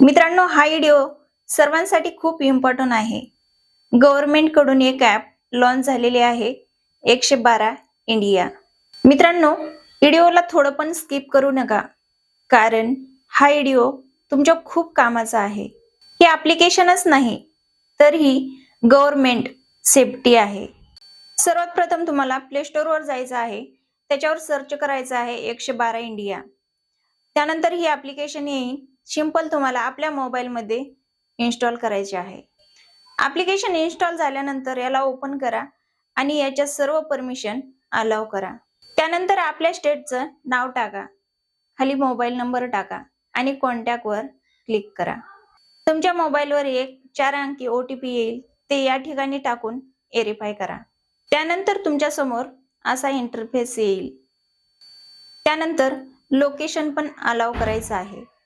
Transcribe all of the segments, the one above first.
मित्रांनो हा व्हिडिओ सर्वांसाठी खूप इम्पॉर्टंट आहे. गव्हर्नमेंटकडून एक ॲप लॉन्च झालेली आहे एकशे बारा इंडिया मित्रांनो व्हिडिओला थोडं पण स्किप करू नका कारण हा व्हिडिओ तुमच्या खूप कामाचा आहे. हे ॲप्लिकेशनच नाही तर ही गव्हर्नमेंट सेफ्टी आहे. सर्वात प्रथम तुम्हाला प्ले जायचं आहे त्याच्यावर सर्च करायचं आहे एकशे बारा इंडिया त्यानंतर ही ॲप्लिकेशन येईल सिंपल तुम्हाला आपल्या मोबाईलमध्ये इन्स्टॉल करायचे आहे. ॲप्लिकेशन इन्स्टॉल झाल्यानंतर याला ओपन करा आणि याच्या सर्व परमिशन अलाव करा. त्यानंतर आपल्या स्टेटचं नाव टाका. खाली मोबाईल नंबर टाका आणि कॉन्टॅक्टवर क्लिक करा. तुमच्या मोबाईलवर एक चार अंकी ओ टी पी येईल. ते या ठिकाणी टाकून व्हेरीफाय करा. त्यानंतर तुमच्यासमोर असा इंटरफेस येईल. त्यानंतर लोकेशन पण अलाव करायचं आहे.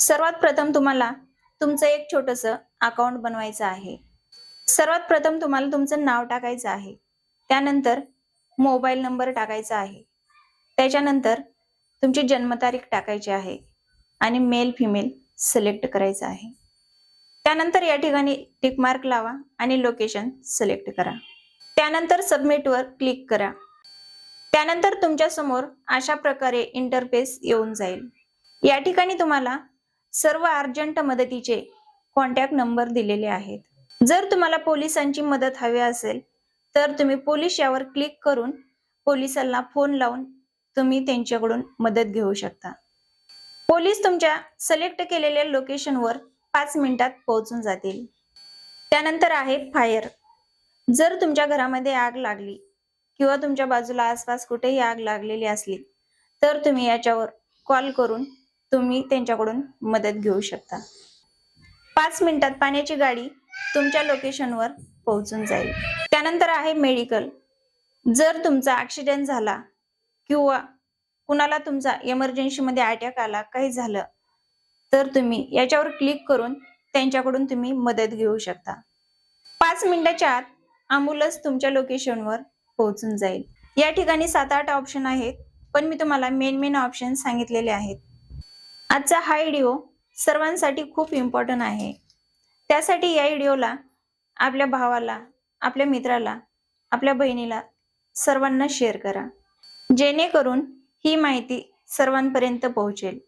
सर्वात प्रथम तुम्हाला तुमचं एक छोटस अकाउंट बनवायचं आहे. सर्वात प्रथम तुम्हाला तुमचं नाव टाकायचं आहे. त्यानंतर मोबाईल नंबर टाकायचा आहे. त्याच्यानंतर तुमची जन्मतारीख टाकायची आहे आणि मेल फिमेल सिलेक्ट करायचं आहे. त्यानंतर या ठिकाणी टिक मार्क लावा आणि लोकेशन सिलेक्ट करा. त्यानंतर सबमिटवर क्लिक करा. त्यानंतर तुमच्यासमोर अशा प्रकारे इंटरफेस येऊन जाईल. या ठिकाणी तुम्हाला सर्व अर्जंट मदतीचे कॉन्टॅक्ट नंबर दिलेले आहेत. जर तुम्हाला पोलिसांची मदत हवी असेल तर तुम्ही पोलीस यावर क्लिक करून पोलिसांना फोन लावून तुम्ही त्यांच्याकडून मदत घेऊ शकता. पोलीस तुमच्या सिलेक्ट केलेल्या लोकेशनवर पाच मिनिटात पोहोचून जातील. त्यानंतर आहे फायर जर तुमच्या घरामध्ये आग लागली किंवा तुमच्या बाजूला आसपास कुठेही आग लागलेली असली तर तुम्ही याच्यावर कॉल करून तुम्ही त्यांच्याकडून मदत घेऊ शकता. पाच मिनिटात पाण्याची गाडी तुमच्या लोकेशनवर पोहोचून जाईल. त्यानंतर आहे मेडिकल. जर तुमचा ऍक्सिडेंट झाला किंवा कुणाला तुमचा एमर्जन्सीमध्ये अटॅक आला काही झालं तर तुम्ही याच्यावर क्लिक करून त्यांच्याकडून तुम्ही मदत घेऊ शकता. पाच मिनिटाच्या आत अँब्युलन्स तुमच्या लोकेशनवर पोहोचून जाईल. या ठिकाणी सात आठ ऑप्शन आहेत पण मी तुम्हाला मेन मेन ऑप्शन सांगितलेले आहेत. आजचा हा व्हिडिओ सर्वांसाठी खूप इम्पॉर्टंट आहे. त्यासाठी या व्हिडिओला आपल्या भावाला आपल्या मित्राला आपल्या बहिणीला सर्वांना शेअर करा. जेणेकरून ही माहिती सर्वांपर्यंत पोहोचेल.